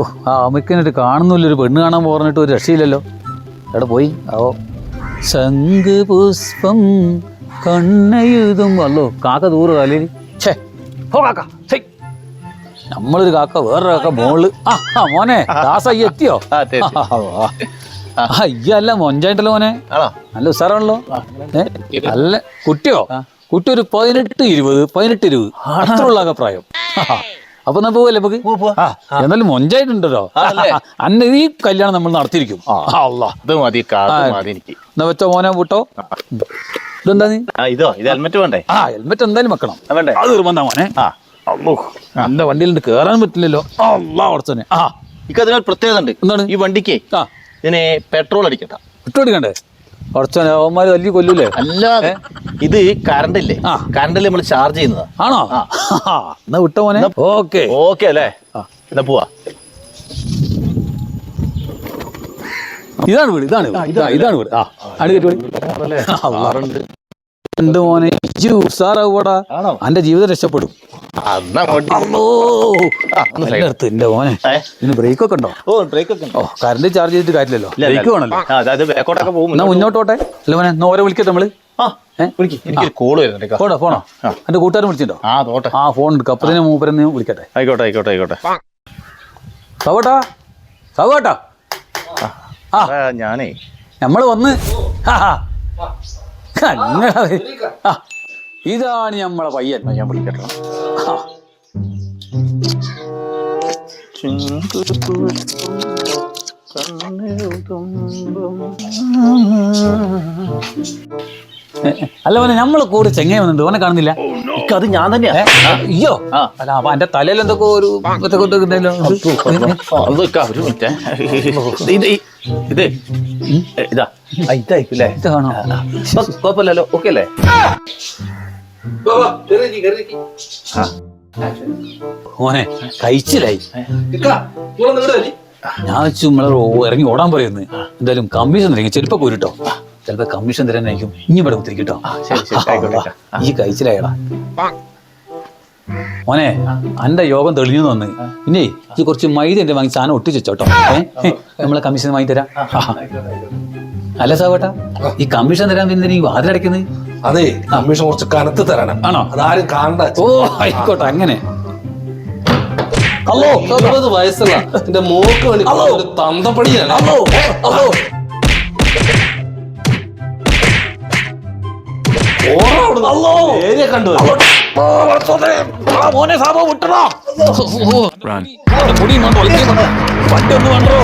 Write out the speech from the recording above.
ഓ ആ അമ്മയ്ക്കിനിട്ട് കാണുന്നില്ല ഒരു പെണ്ണ് കാണാൻ പറഞ്ഞിട്ട് ഒരു രക്ഷയില്ലല്ലോ. എവിടെ പോയി. ആവോ. ശംഖ് പുഷ്പം കണ്ണയുതും അല്ലോ കാക്ക ദൂറ് കാലിൽ ഛേ ഹോ കാക്ക. ഛേ. നമ്മളൊരു കാക്ക വേറൊരു കാക്ക മോൾ. ആ ആ മോനെ ദാസ ഈ എത്തിയോ അയ്യല്ല മൊഞ്ചായിട്ടല്ലോ മോനെ? നല്ല ഉസാറാണല്ലോ? നല്ല കുട്ടിയോ? കുട്ടി ഒരു പതിനെട്ട് ഇരുപത് പതിനെട്ട് ഇരുപത്. അത്രയുള്ള അഭിപ്രായം അപ്പൊ എന്നാ പോവല്ലേ നമുക്ക്? ആ, എന്നാലും മൊഞ്ചായിട്ടുണ്ടല്ലോ. അന്ന ഈ കല്യാണം നമ്മൾ നടത്തിയിരിക്കും. അത് ഇത് മതി എനിക്ക്. എന്നാ വെച്ചോ മോനെ വിട്ടോ ഇതെന്താ നീ? ആ ഇതോ ഇത് ഹെൽമെറ്റ് വേണ്ടേ? ആ ഹെൽമെറ്റ് എന്തായാലും വെക്കണം. വേണ്ടേ? അത് നിർബന്ധ മോനെ. എന്റെ വണ്ടിയിൽ നിന്ന് കേറാൻ പറ്റില്ലല്ലോ. അല്ലാ ഉടച്ചനെ ആ. അതിനൊരു പ്രത്യേകത ഉണ്ട്. എന്താണ്? ഈ വണ്ടിക്ക് ഇതിനെ പെട്രോൾ അടിക്കട്ടെ പെട്രോൾ ഉടച്ചനെ അവന്മാര് വലിയ കൊല്ലൂലേ? അല്ലാതെ ഇത് കറണ്ട് ഇല്ലേ. കറണ്ടിൽ നമ്മൾ ചാർജ് ചെയ്യുന്നതാ. ആണോ? എന്നാ വിട്ട മോനെ. ഓക്കെ. ഓക്കെ അല്ലേ. എന്നാ പോവാ. ഇതാണ് വീട് ഇതാണ് വീട്. ഇതാ- ഇതാണ് വീട്. ആ അടുക്കറ്റ് ഉണ്ട് മോനെ. ഉസാറാവൂടാ? അന്റെ ജീവിതം രക്ഷപ്പെടും. എന്റെ മോനെ? ഇതിന് ബ്രേക്ക് ഒക്കെ ഉണ്ടോ? ഓ ബ്രേക്ക് ഒക്കെ ഓ കറണ്ട് ചാർജ് ചെയ്തിട്ട് കാര്യമില്ലല്ലോ. ബ്രേക്ക് വേണല്ലോ ആ, അതായത് ബാക്കോട്ടൊക്കെ പോകും. എന്നാ മുന്നോട്ടോട്ടെ. അല്ല മോനെ എന്നാ ഓരോ നമ്മൾ? വിളിക്ക്. വരുന്നുണ്ട് പോണോ പോണോ? എന്റെ കൂട്ടുകാരൻ വിളിച്ചിട്ടോ? ആ ഫോൺ എടുക്കും. അപ്പത്തിന് മൂപ്പരെന്ന് വിളിക്കട്ടെ. ആയിക്കോട്ടെ ആയിക്കോട്ടെ ആയിക്കോട്ടെ. സവോട്ടാ സവട്ടാ ആ. ഞാനേ. നമ്മൾ വന്ന്. ഇതാണ് നമ്മളെ പയ്യൻ. ഞാൻ വിളിക്കട്ടോ അല്ല മോനെ നമ്മളെ കൂടെ ചെങ്ങായി വന്നിട്ടുണ്ട്. ഓനെ കാണുന്നില്ല. ഇക്ക് അത് ഞാൻ തന്നെയാ. അയ്യോ. അല്ല അപ്പൊ എന്റെ തലയിൽ എന്തൊക്കെ ഒരു ഒരു മിനിറ്റ്. ഇത് ഇത് ഇതാ. ഇതായിരിക്കും അല്ലേ ഇതാണോ? കുഴപ്പമില്ലല്ലോ. ഓക്കെ അല്ലേ? മോനെ കഴിച്ചില്ലായി ഞാൻ വെച്ചു നമ്മളെ ഇറങ്ങി ഓടാൻ പറയുന്നു. എന്തായാലും കമ്മീഷൻ തരാം ചെലപ്പോ പോരിട്ടോ. ചിലപ്പോ കമ്മീഷൻ തരാനായിരിക്കും. ഇനി ഇവിടെ കുത്തിരിക്കട്ടോ. ശരി, ശരി, ആയിക്കോട്ടെ. ഈ കഴിച്ചിലായടാ. മോനെ അന്റെ യോഗം തെളിഞ്ഞു വന്ന് പിന്നെ ഈ കുറച്ച് മൈദ എന്റെ വാങ്ങി സാധനം ഒട്ടിച്ചോട്ടോ വെച്ചോട്ടോ നമ്മളെ കമ്മീഷൻ വാങ്ങി തരാം. അല്ല സാവേട്ടാ ഈ കമ്മീഷൻ തരാൻ പിന്നെ ഈ വാതിലടയ്ക്കുന്നത് അതെ കമ്മീഷൻ കുറച്ച് കനത്ത് തരണം. ആണോ? അതാരും കാണണ്ട. ഓ ആയിക്കോട്ടെ അങ്ങനെ. അല്ലോ ഇരുപത് വയസ്സല്ല എന്റെ മോക്ക് വേണ്ടി ഒരു തന്തപ്പണിയാണ്. അല്ലോ കണ്ടു മോനെ സാബോ വിട്ടണോ? പൊടിയും ഓ. ഓ വണ്ടി ഒന്ന് വേണ്ടോ?